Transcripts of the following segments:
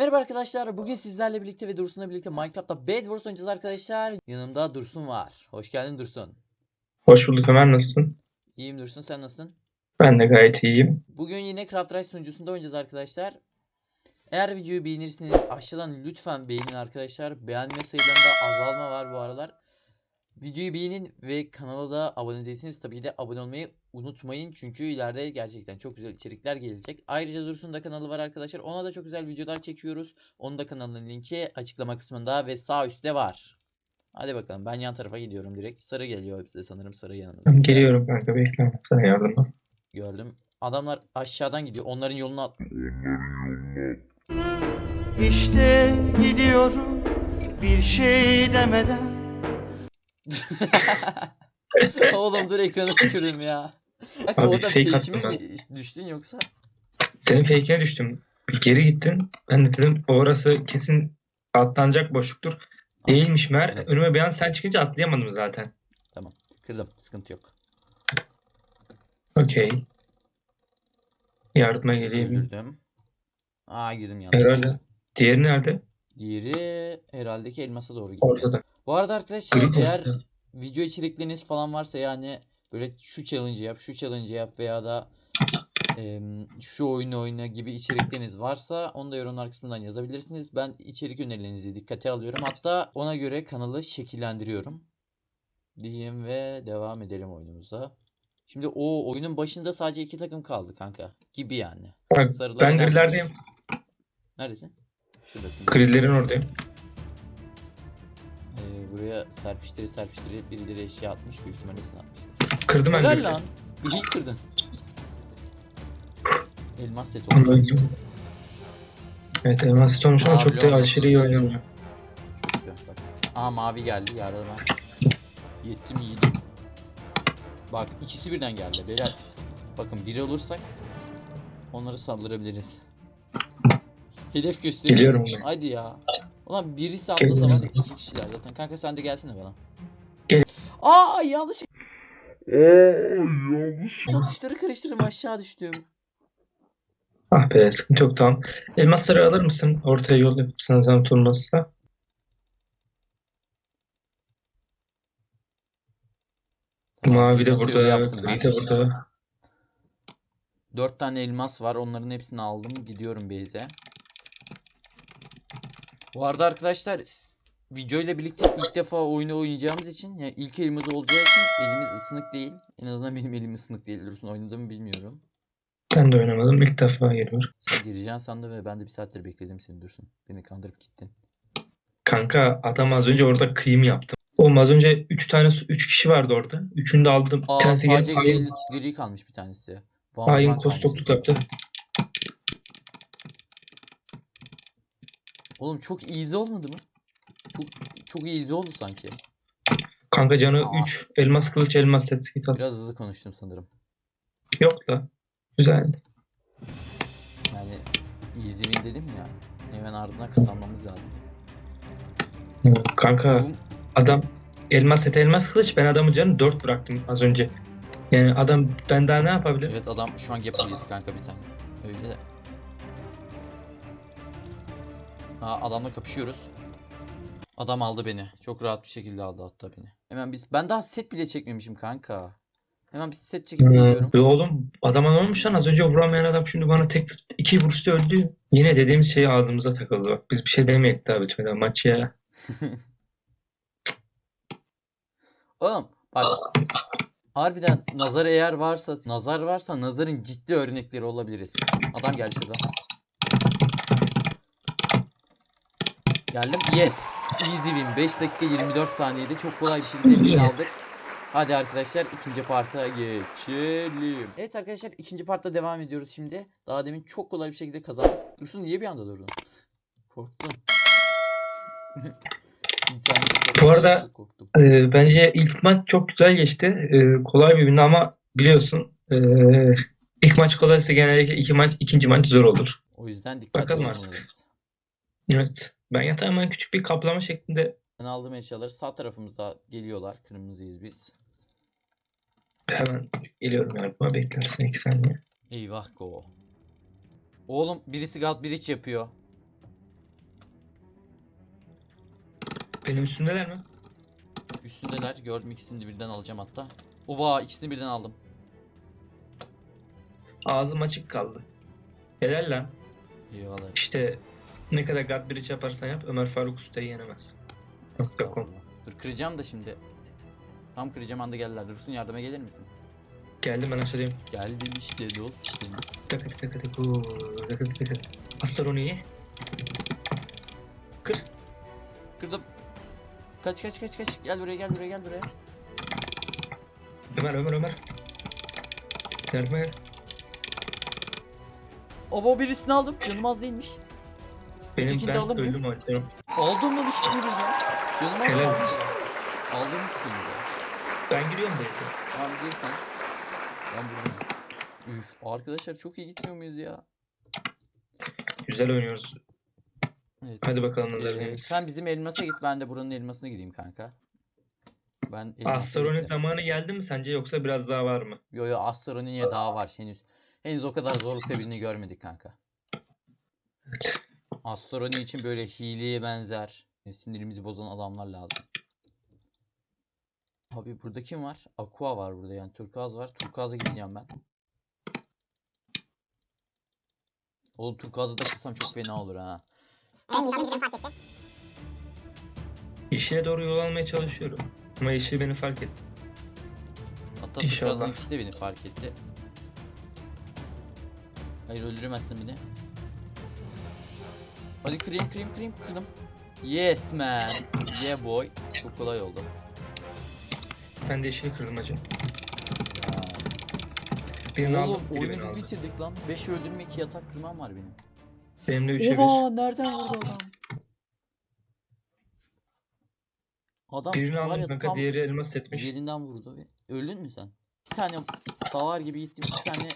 Merhaba arkadaşlar. Bugün sizlerle birlikte ve Dursun'la birlikte Minecraft'ta Bed Wars oynayacağız arkadaşlar. Yanımda Dursun var. Hoş geldin Dursun. Hoş bulduk Ömer nasılsın? İyiyim Dursun sen nasılsın? Ben de gayet iyiyim. Bugün yine Craft Rise sunucusunda oynayacağız arkadaşlar. Eğer videoyu beğenirseniz aşağıdan lütfen beğenin arkadaşlar. Beğenme sayılarında azalma var bu aralar. Videoyu beğenin ve kanala da abone değilseniz tabii ki de abone olmayı unutmayın. Çünkü ileride gerçekten çok güzel içerikler gelecek. Ayrıca Dursun da kanalı var arkadaşlar. Ona da çok güzel videolar çekiyoruz. Onun da kanalının linki açıklama kısmında ve sağ üstte var. Hadi bakalım ben yan tarafa gidiyorum direkt. Sarı geliyor bize sanırım sarı yanımda. Ben geliyorum kanka bekle sana yardıma. Gördüm. Adamlar aşağıdan gidiyor. Onların yolunu at. İşte gidiyorum bir şey demeden Oğlum dur ekranı tükürdüm ya. Bak Abi orada fake fake'ime mi düştün yoksa? Senin fake'ine düştüm. Bir geri gittin. Ben de dedim orası kesin atlanacak boşluktur. Değilmiş mer. Evet. Önüme bir an sen çıkınca atlayamadım zaten. Kırdım. Sıkıntı yok. Okey. Yardıma geleyim. Öldürdüm. Aa girdim yanlış. Herhalde. Diğeri nerede? Diğeri herhalde ki elmasa doğru gitti. Ortada. Bu arada arkadaşlar Gri eğer posta. video içerikleriniz falan varsa yani böyle şu challenge yap, şu challenge yap veya da em, şu oyunu oyna gibi içerikleriniz varsa onu da yorumlar kısmından yazabilirsiniz. Ben içerik önerilerinizi dikkate alıyorum. Hatta ona göre kanalı şekillendiriyorum. Diyeyim ve devam edelim oyunumuza. Şimdi o oyunun başında sadece iki takım kaldı kanka. Gibi yani. Bak, Sarılar ben gelmiş. gridlerdeyim. Neredesin? Şuradasın. Gridlerin oradayım. Ee, buraya serpiştiri serpiştiri birileri eşya atmış. Büyük ihtimalle sen atmışsın. Kırdım ben Helal lan. İyi kırdın. Elmas set olmuş. Anladım. Evet elmas olmuş ama çok da aşırı iyi oynamıyor. Bak. Aa mavi geldi yardıma. Yettim yiğidim. Bak ikisi birden geldi beyler. Bakın biri olursak onları saldırabiliriz. Hedef gösteriyor. Geliyorum. Hadi ya. Ulan atlasa Geliyorum. var iki kişiler zaten. Kanka sen de gelsene bana. Gel. Aa yanlış. Atışları karıştırdım aşağı düştüm. Ah be sıkıntı yok tamam. Elmasları alır mısın? Ortaya yol yapıp zahmet olmazsa. Mavi de Nasıl burada, yaptım gri de burada. Dört tane elmas var. Onların hepsini aldım. Gidiyorum base'e. Bu arada arkadaşlar video ile birlikte ilk defa oyunu oynayacağımız için yani ilk elimiz olacağı için elimiz ısınık değil. En azından benim elim ısınık değil. Dursun oynadığımı bilmiyorum. Ben de oynamadım. İlk defa geliyorum. Sen gireceğin sandım ve ben de bir saattir bekledim seni Dursun. Beni kandırıp gittin. Kanka adam az önce orada kıyım yaptı. Oğlum az önce 3 tane 3 kişi vardı orada. Üçünü de aldım. Bir Aa tanesi sadece gri, gri kalmış bir tanesi. Van hain kostokluk yaptı. Oğlum çok easy olmadı mı? Çok, çok easy oldu sanki. Kanka canı Aa. 3. Elmas kılıç elmas set. Git al. Biraz hızlı konuştum sanırım. Yok da. Güzeldi. Yani easy win dedim ya. Hemen ardına kazanmamız lazım. Kanka Bu- adam elmas set elmas kılıç ben adamın canını 4 bıraktım az önce. Yani adam ben daha ne yapabilirim? Evet adam şu an yapabiliriz kanka bir tane. Öyle de. Ha adamla kapışıyoruz. Adam aldı beni. Çok rahat bir şekilde aldı hatta beni. Hemen biz ben daha set bile çekmemişim kanka. Hemen bir set çekip Hmm. geliyorum. Ya oğlum adama ne olmuş lan az önce vuramayan adam şimdi bana tek iki vuruşta öldü. Yine dediğimiz şey ağzımıza takıldı bak. Biz bir şey demeyek daha bitmeden maç ya. Oğlum bak harbiden nazar eğer varsa nazar varsa nazarın ciddi örnekleri olabiliriz. Adam geldi şurada. Geldim. Yes. Easy win. 5 dakika 24 saniyede çok kolay bir şekilde win aldık. Hadi arkadaşlar ikinci parta geçelim. Evet arkadaşlar ikinci partta devam ediyoruz şimdi. Daha demin çok kolay bir şekilde kazandık. Dursun niye bir anda durdun? Korktum. Bu arada-. Ee, bence ilk maç çok güzel geçti. Ee, kolay bir ama biliyorsun ee, ilk maç kolaysa genellikle iki maç ikinci maç zor olur. O yüzden dikkatli Bakalım artık. Evet. Ben yatağıma küçük bir kaplama şeklinde Ben aldığım eşyaları sağ tarafımıza geliyorlar. Kırmızıyız biz. hemen geliyorum yardıma beklersin iki saniye. Eyvah go. Oğlum birisi God Bridge yapıyor. Benim üstümdeler mi? Üstündeler. Gördüm ikisini de birden alacağım hatta. Oba ikisini birden aldım. Ağzım açık kaldı. Helal lan. Eyvallah. İşte ne kadar God Bridge yaparsan yap Ömer Faruk Usta'yı yenemez. Nokta com. Dur kıracağım da şimdi. Tam kıracağım anda geldiler. Dursun yardıma gelir misin? Geldim ben aşağıdayım. Geldim işte dostum. Takı takı takı takı takı. Astaroni'yi. Kır. Kırdım. Kaç kaç kaç kaç. Gel buraya gel buraya gel buraya. Ömer Ömer Ömer. Yardıma gel. Oba birisini aldım. Canım az değilmiş. Benim ben alır mıyım? öldüm. Aldım lan işte birini ya. Canım az Helal. Aldım ikisini de. Ben giriyorum Beyze. Tamam gir sen. Ben buradayım. Üf arkadaşlar çok iyi gitmiyor muyuz ya? Güzel oynuyoruz. Evet. Hadi bakalım Ee, nazarınız. sen bizim elmasa git ben de buranın elmasına gideyim kanka. Ben elmasına zamanı geldi mi sence yoksa biraz daha var mı? Yo yo Astroni'ye daha var henüz. Henüz o kadar zorlukta birini görmedik kanka. Evet. Astroni için böyle hileye benzer sinirimizi bozan adamlar lazım. Abi burada kim var? Aqua var burada yani Turkuaz var. Turkuaz'a gideceğim ben. Oğlum Turkuaz'ı da kırsam çok fena olur ha. Yeşile doğru yol almaya çalışıyorum. Ama yeşil beni fark etti. Hatta İnşallah. Turkuaz'ın ikisi de beni fark etti. Hayır öldüremezsin beni. Hadi kırayım kırayım kırayım kırdım. Yes man. Yeah boy. Çok kolay oldu. Ben de yeşili kırdım hacı. Ya. Birini Oğlum aldım, biri oyunu biz aldı. bitirdik lan. 5 öldürme 2 yatak kırmam var benim. Benim de 3'e 1. Oha nereden vurdu adam? Adam Birini var aldım ya kanka tam diğeri elmas etmiş. yerinden vurdu. Öldün mü sen? Bir tane davar gibi gittim. Bir tane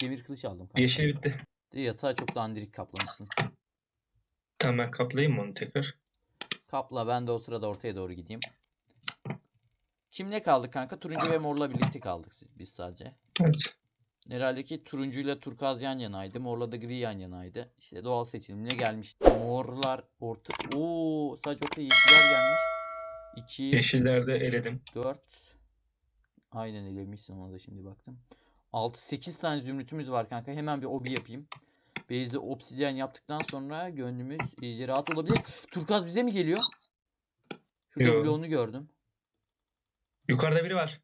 demir kılıç aldım kanka. Yeşil bitti. De yatağı çok dandirik kaplamışsın. Tamam ben kaplayayım mı onu tekrar? Kapla ben de o sırada ortaya doğru gideyim. Kimle kaldık kanka? Turuncu ve morla birlikte kaldık biz sadece. Evet. Herhalde ki turuncuyla turkuaz yan yanaydı. Morla da gri yan yanaydı. İşte doğal seçilimle gelmişti. Morlar orta... Oo, sadece ortaya yeşiller gelmiş. 2, Yeşillerde eledim. 4. Aynen elemişsin ona da şimdi baktım. 6, 8 tane zümrütümüz var kanka. Hemen bir obi yapayım. Base'de obsidyen yaptıktan sonra gönlümüz iyice rahat olabilir. Turkuaz bize mi geliyor? Şurada bloğunu gördüm. Yukarıda biri var.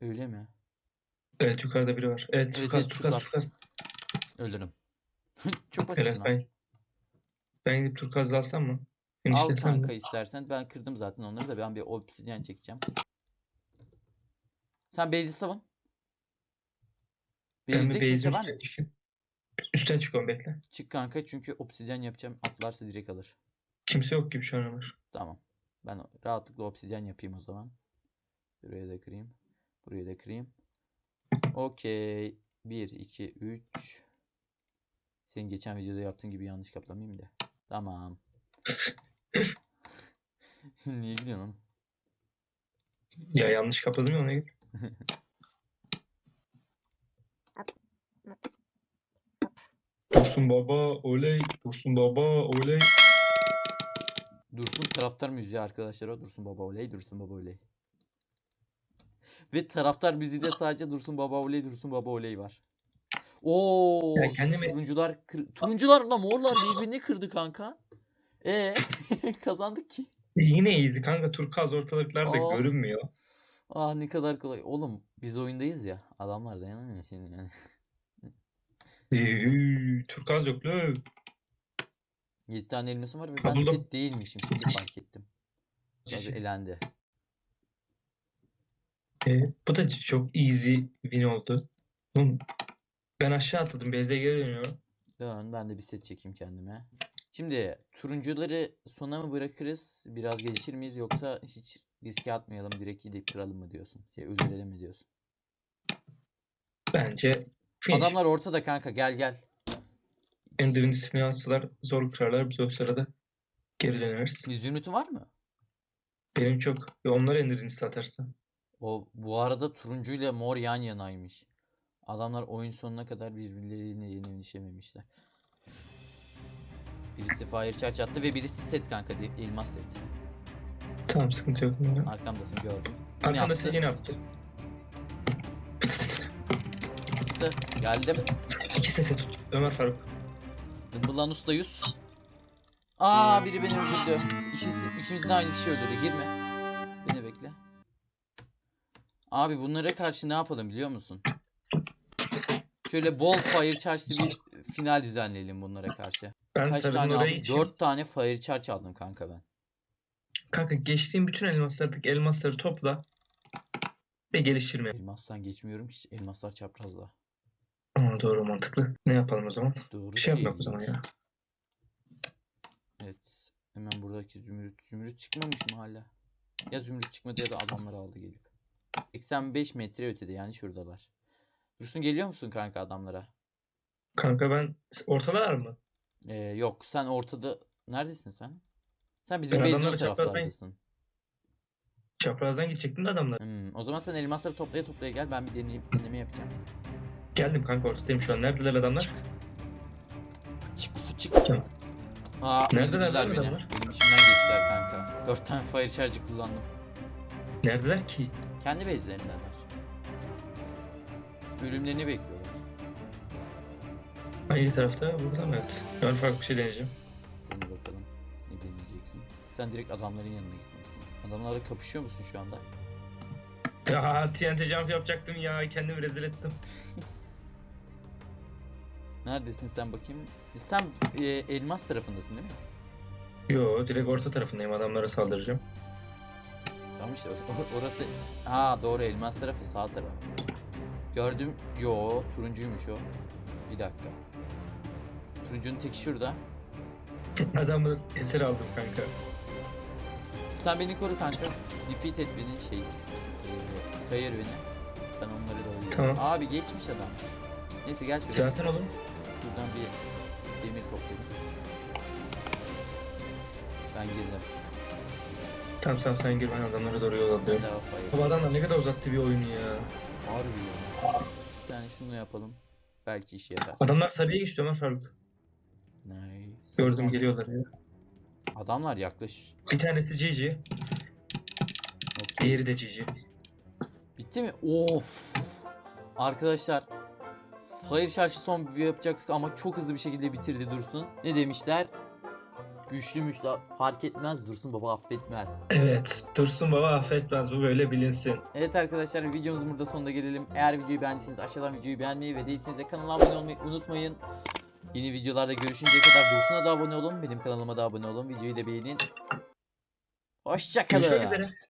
Öyle mi? Evet yukarıda biri var. Evet, Evet, Turkaz evet, Turkaz Turkaz. Turkaz. Öldürüm. Çok basit Evet lan. ben. Ben gidip Turkaz'ı alsam mı? Al Finişlesem kanka mi? istersen. Ben kırdım zaten onları da. Ben bir obsidyen çekeceğim. Sen base'i savun. Bir kimse var mı? Üstten çıkıyorum bekle. Çık kanka çünkü obsidyen yapacağım. Atlarsa direkt alır. Kimse yok gibi şu an Ömer. Tamam. Ben rahatlıkla obsidyen yapayım o zaman. Buraya da kırayım. Buraya da kırayım. Okey. 1, 2, 3. Senin geçen videoda yaptığın gibi yanlış kaplamayayım da. Tamam. Niye gülüyorsun oğlum? Ya yanlış kapadım ya ona göre. Dursun baba oley. Dursun baba oley. Dursun taraftar müziği arkadaşlar o. Dursun Baba Oley, Dursun Baba Oley. Ve taraftar müziği de sadece Dursun Baba Oley, Dursun Baba Oley var. Oo, Ya kendimi- turuncular kır... turuncularla morlar birbirini kırdı kanka. E kazandık ki. E, yine easy kanka Turkaz ortalıklarda Aa. görünmüyor. Ah ne kadar kolay. Oğlum biz oyundayız ya. Adamlar dayanamıyor şimdi yani. Ee, Turkaz yok lan. 7 tane elmasım var ve ben buldum. set değilmişim. Şimdi fark ettim. Tabii elendi. Ee, bu da çok easy win oldu. Oğlum, ben aşağı atladım. BZ'ye geri dönüyorum. Dön ben de bir set çekeyim kendime. Şimdi turuncuları sona mı bırakırız? Biraz gelişir miyiz yoksa hiç riske atmayalım direkt gidip kıralım mı diyorsun? Şey öldürelim mi diyorsun? Bence finish. Adamlar ortada kanka gel gel. Ender'in ismini alsalar zor kırarlar. Biz o sırada geri döneriz. Zümrüt'ün var mı? Benim çok. Ve onlar Ender'in atarsa. O bu arada turuncuyla mor yan yanaymış. Adamlar oyun sonuna kadar birbirlerine yenilişememişler. Birisi fire charge attı ve birisi set kanka. Elmas set. Tamam sıkıntı yok. Arkamdasın gördüm. Yine Arkanda yaptı. Attı. Geldim. İki sese tut. Ömer Faruk. Dımbılan usta yüz. Aa biri beni öldürdü. İkimiz, ikimizin de aynı kişi öldürdü. Girme. Beni bekle. Abi bunlara karşı ne yapalım biliyor musun? Şöyle bol fire charge'lı bir final düzenleyelim bunlara karşı. Ben Kaç tane aldım? geçeyim. 4 tane fire charge aldım kanka ben. Kanka geçtiğim bütün elmaslardaki elmasları topla. Ve geliştirme. Elmastan geçmiyorum hiç. Elmaslar çaprazda. Doğru mantıklı. Ne yapalım o zaman? Doğru Bir şey yapmak o zaman ya. Evet. Hemen buradaki zümrüt. Zümrüt çıkmamış mı hala? Ya zümrüt çıkmadı ya da adamlar aldı gelip. 85 metre ötede yani şuradalar. Dursun geliyor musun kanka adamlara? Kanka ben ortalar mı? Ee, yok sen ortada neredesin sen? Sen bizim base'in o adamları çaprazdan- taraflardasın. Çaprazdan gidecektim de adamlar. Hmm, o zaman sen elmasları toplaya toplaya gel ben bir deneyim, deneme yapacağım. Geldim kanka ortadayım şu an. Neredeler adamlar? Çık çık. Tamam. Aa, Neredeler lan beni. adamlar? Benim içimden geçtiler kanka. 4 tane fire charge kullandım. Neredeler ki? Kendi base'lerindeler. Ölümlerini bekliyorlar. Hangi tarafta? Burada mı? Evet. Ömer Faruk bir şey deneyeceğim. Dene bakalım. Ne deneyeceksin? Sen direkt adamların yanına gitmelisin. Adamlarla kapışıyor musun şu anda? Ya TNT jump yapacaktım ya. Kendimi rezil ettim. Neredesin sen bakayım? Sen e, elmas tarafındasın değil mi? Yo direkt orta tarafındayım. Adamlara saldıracağım. Tamam işte or- or- orası... Ha doğru elmas tarafı sağ taraf. Gördüm. Yo turuncuymuş o. Bir dakika. Turuncunun teki şurada. Adamı esir aldım kanka. Sen beni koru kanka. Defeat et beni şey. E, kayır beni. Ben onları da alayım. Tamam. Abi geçmiş adam. Neyse gel şuraya. Zaten oğlum. Şuradan bir demir toplayayım. Ben girdim. Tamam tamam sen gir ben adamlara doğru yol alıyorum. Daha fire. Ama adamlar ne kadar uzattı bir oyunu ya. Harbi ya. Bir tane şunu yapalım. Belki işe yarar. Adamlar sarıya geçti Ömer Faruk. Nice. Gördüm geliyorlar ya. Adamlar yaklaş. Bir tanesi GG. Okey. Diğeri de GG. Bitti mi? Of. Arkadaşlar. Fire Charge'ı son bir yapacaktık ama çok hızlı bir şekilde bitirdi Dursun. Ne demişler? Güçlümüş da fark etmez Dursun baba affetmez. Evet. Dursun baba affetmez bu böyle bilinsin. Evet arkadaşlar videomuzun burada sonuna gelelim. Eğer videoyu beğendiyseniz aşağıdan videoyu beğenmeyi ve değilseniz de kanala abone olmayı unutmayın. Yeni videolarda görüşünceye kadar Dursun'a da abone olun. Benim kanalıma da abone olun. Videoyu da beğenin. Hoşçakalın. Görüşmek üzere.